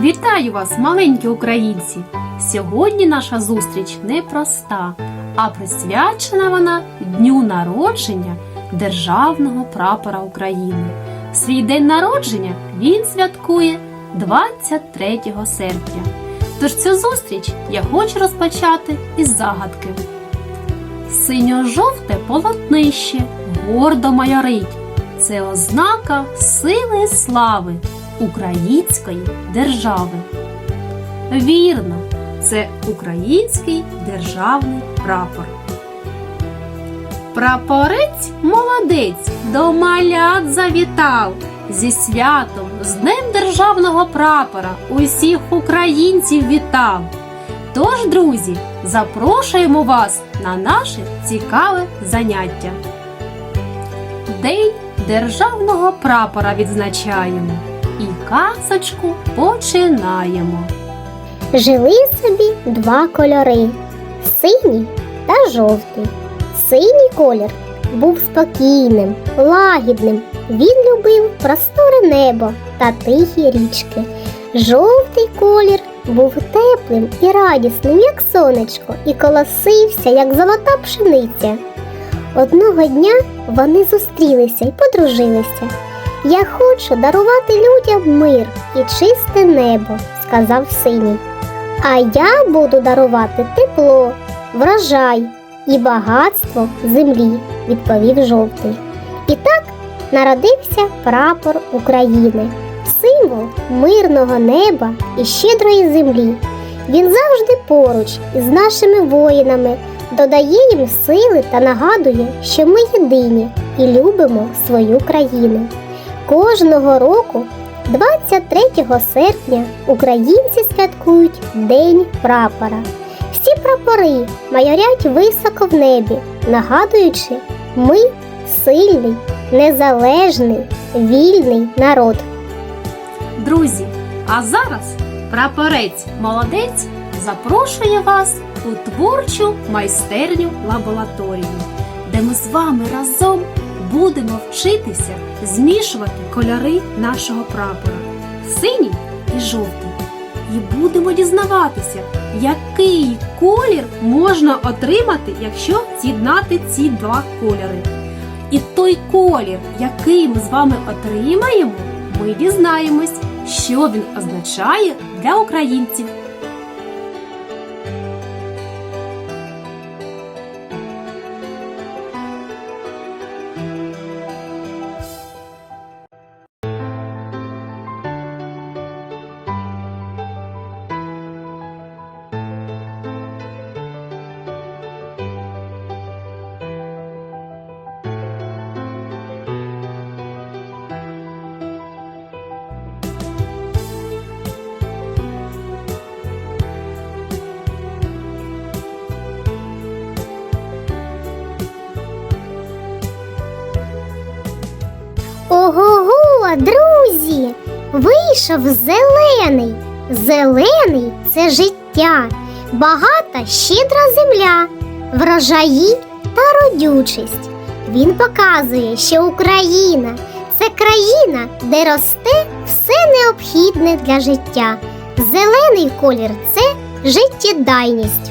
Вітаю вас, маленькі українці! Сьогодні наша зустріч непроста, а присвячена вона дню народження Державного прапора України. Свій день народження він святкує 23 серпня. Тож цю зустріч я хочу розпочати із загадки. Синьо-жовте полотнище гордо майорить. Це ознака сили слави української держави. Вірно, це український державний прапор. Прапорець молодець до малят завітав. Зі святом, з Днем Державного прапора усіх українців вітав. Тож, друзі, запрошуємо вас на наше цікаве заняття. День Державного прапора відзначаємо і казочку починаємо. Жили собі два кольори синій та жовтий. Синій колір був спокійним, лагідним. Він любив просторе небо та тихі річки. Жовтий колір був теплим і радісним, як сонечко, і колосився, як золота пшениця. Одного дня вони зустрілися і подружилися. Я хочу дарувати людям мир і чисте небо, сказав синій. А я буду дарувати тепло, врожай і багатство землі, відповів жовтий. І так народився прапор України, символ мирного неба і щедрої землі. Він завжди поруч із нашими воїнами, додає їм сили та нагадує, що ми єдині і любимо свою країну. Кожного року 23 серпня українці святкують День прапора. Всі прапори майорять високо в небі, нагадуючи, ми сильний, незалежний, вільний народ. Друзі, а зараз прапорець молодець запрошує вас у творчу майстерню лабораторію, де ми з вами разом будемо вчитися змішувати кольори нашого прапора синій і жовтий. І будемо дізнаватися, який колір можна отримати, якщо з'єднати ці два кольори. І той колір, який ми з вами отримаємо, ми дізнаємось, що він означає для українців. Друзі! Вийшов зелений. Зелений це життя, багата щедра земля, врожаї та родючість. Він показує, що Україна це країна, де росте все необхідне для життя. Зелений колір це життєдайність.